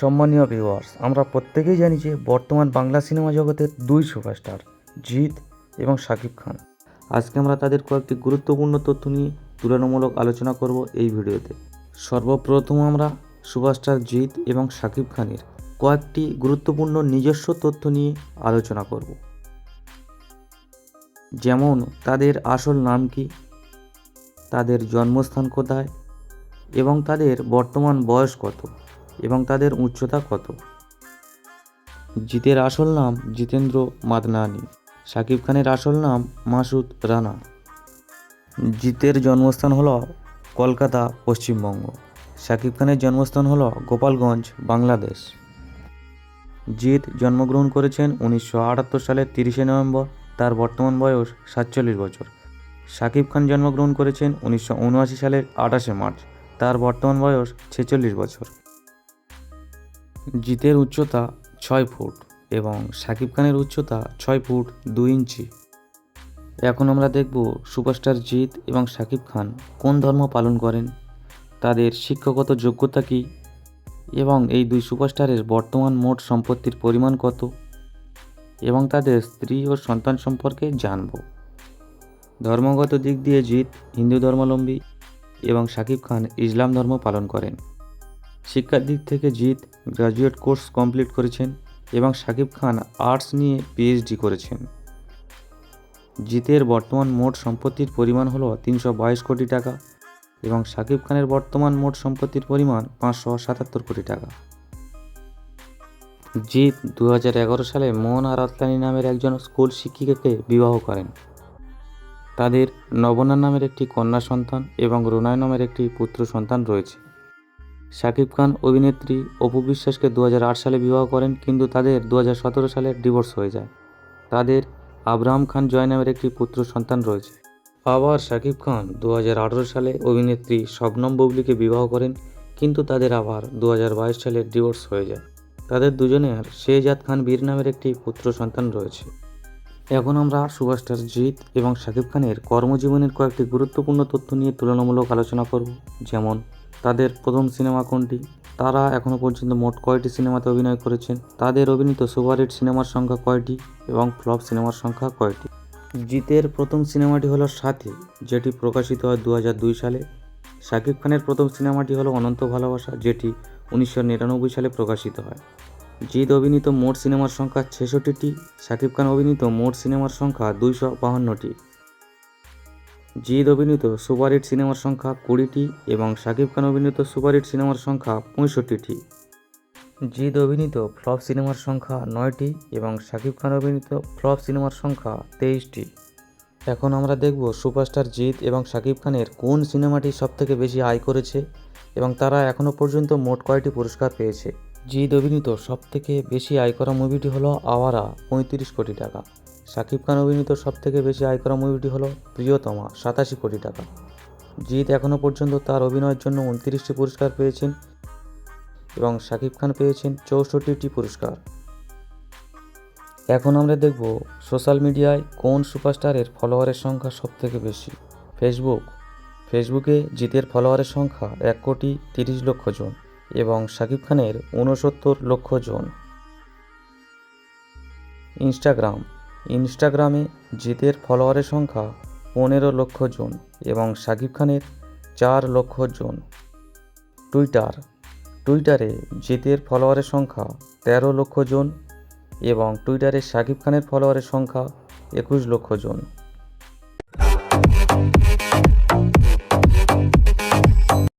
সম্মানীয় ভিউয়ার্স আমরা প্রত্যেকেই জানি যে বর্তমান বাংলা সিনেমা জগতের দুই সুপারস্টার জিৎ এবং শাকিব খান। আজকে আমরা তাদের কয়েকটি গুরুত্বপূর্ণ তথ্য নিয়ে তুলনামূলক আলোচনা করব এই ভিডিওতে। সর্বপ্রথম আমরা সুপারস্টার জিৎ এবং শাকিব খানের কয়েকটি গুরুত্বপূর্ণ নিজস্ব তথ্য নিয়ে আলোচনা করব। যেমন, তাদের আসল নাম কি? তাদের জন্মস্থান কোথায়? এবং তাদের বর্তমান বয়স কত? এবং তাদের উচ্চতা কত? জিতের আসল নাম জিতেন্দ্র মাদনানি শাকিব খানের আসল নাম মাসুদ রানা। জিতের জন্মস্থান হল কলকাতা, পশ্চিমবঙ্গ। শাকিব খানের জন্মস্থান হল গোপালগঞ্জ, বাংলাদেশ। জিত জন্মগ্রহণ করেছেন উনিশশো আটাত্তর সালের তিরিশে নভেম্বর, তার বর্তমান বয়স সাতচল্লিশ বছর। শাকিব খান জন্মগ্রহণ করেছেন উনিশশো উনআশি সালের আঠাশে মার্চ, তার বর্তমান বয়স ছেচল্লিশ বছর। জিতের উচ্চতা ছয় ফুট এবং শাকিব খানের উচ্চতা ছয় ফুট দুই ইঞ্চি। এখন আমরা দেখব সুপারস্টার জিৎ এবং শাকিব খান কোন ধর্ম পালন করেন, তাদের শিক্ষাগত যোগ্যতা কী এবং এই দুই সুপারস্টারের বর্তমান মোট সম্পত্তির পরিমাণ কত এবং তাদের স্ত্রী ও সন্তান সম্পর্কে জানব। ধর্মগত দিক দিয়ে জিৎ হিন্দু ধর্মাবলম্বী এবং শাকিব খান ইসলাম ধর্ম পালন করেন। শিক্ষার দিক থেকে জিৎ গ্র্যাজুয়েট কোর্স কমপ্লিট করেছেন এবং শাকিব খান আর্টস নিয়ে পিএইচডি করেছেন। জিতের বর্তমান মোট সম্পত্তির পরিমাণ হলো তিনশো বাইশ কোটি টাকা এবং শাকিব খানের বর্তমান মোট সম্পত্তির পরিমাণ পাঁচশো সাতাত্তর কোটি টাকা। জিৎ দু সালে মোহনা রাতলানি নামের একজন স্কুল শিক্ষিকাকে বিবাহ করেন। তাদের নবনা নামের একটি কন্যা সন্তান এবং রোনায় নামের একটি পুত্র সন্তান রয়েছে। শাকিব খান অভিনেত্রী অপু বিশ্বাসকে দু হাজার আট সালে বিবাহ করেন, কিন্তু তাদের দু হাজার সতেরো সালে ডিভোর্স হয়ে যায়। তাদের আব্রাহাম খান জয় নামের একটি পুত্র সন্তান রয়েছে। আবার শাকিব খান দু হাজার আঠেরো সালে অভিনেত্রী শবনম বুবলিকে বিবাহ করেন, কিন্তু তাদের আবার দু হাজার বাইশ সালে ডিভোর্স হয়ে যায়। তাদের দুজনের শেহজাদ খান বীর নামের একটি পুত্র সন্তান রয়েছে। এখন আমরা সুভাষস্টার জিৎ এবং শাকিব খানের কর্মজীবনের কয়েকটি গুরুত্বপূর্ণ তথ্য নিয়ে তুলনামূলক আলোচনা করব, যেমন তাদের প্রথম সিনেমা কোনটি? তারা এখনও পর্যন্ত মোট কয়টি সিনেমাতে অভিনয় করেছেন? তাদের অভিনীত সুপারহিট সিনেমার সংখ্যা কয়টি এবং ফ্লপ সিনেমার সংখ্যা কয়টি? জিতের প্রথম সিনেমাটি হলো সাথী, যেটি প্রকাশিত হয় দু হাজার দুই সালে। শাকিব খানের প্রথম সিনেমাটি হলো অনন্ত ভালোবাসা, যেটি উনিশশো নিরানব্বই সালে প্রকাশিত হয়। জিৎ অভিনীত মোট সিনেমার সংখ্যা ছেষট্টিটি, শাকিব খান অভিনীত মোট সিনেমার সংখ্যা দুইশো বাহান্নটি। জিৎ অভিনীত সুপারহিট সিনেমার সংখ্যা কুড়িটি এবং শাকিব খান অভিনীত সুপারহিট সিনেমার সংখ্যা পঁয়ষট্টিটি। জিদ অভিনীত ফ্লপ সিনেমার সংখ্যা নয়টি এবং শাকিব খান অভিনীত ফ্লপ সিনেমার সংখ্যা তেইশটি। এখন আমরা দেখব সুপারস্টার জিৎ এবং শাকিব খানের কোন সিনেমাটি সবথেকে বেশি আয় করেছে এবং তারা এখনও পর্যন্ত মোট কয়টি পুরস্কার পেয়েছে। জিৎ অভিনীত সবথেকে বেশি আয় করা মুভিটি হলো আওয়ারা, পঁয়ত্রিশ কোটি টাকা। শাকিব খান অভিনীত সবথেকে বেশি আয় করা মুভিটি হলো প্রিয়তমা, সাতাশি কোটি টাকা। জিৎ এখনও পর্যন্ত তার অভিনয়ের জন্য উনত্রিশটি পুরস্কার পেয়েছেন এবং শাকিব খান পেয়েছেন চৌষট্টিটি পুরস্কার। এখন আমরা দেখব সোশ্যাল মিডিয়ায় কোন সুপারস্টারের ফলোয়ারের সংখ্যা সবথেকে বেশি। ফেসবুক। ফেসবুকে জিতের ফলোয়ারের সংখ্যা এক কোটি তিরিশ লক্ষ জন এবং শাকিব খানের ঊনসত্তর লক্ষ জন। ইনস্টাগ্রাম। ইনস্টাগ্রামে জিতের ফলোয়ারের সংখ্যা পনেরো লক্ষ জন এবং শাকিব খানের চার লক্ষ জন। টুইটার, টুইটারে জিতের ফলোয়ারের সংখ্যা তেরো লক্ষ জন এবং টুইটারে শাকিব খানের ফলোয়ারের সংখ্যা একুশ লক্ষ জন।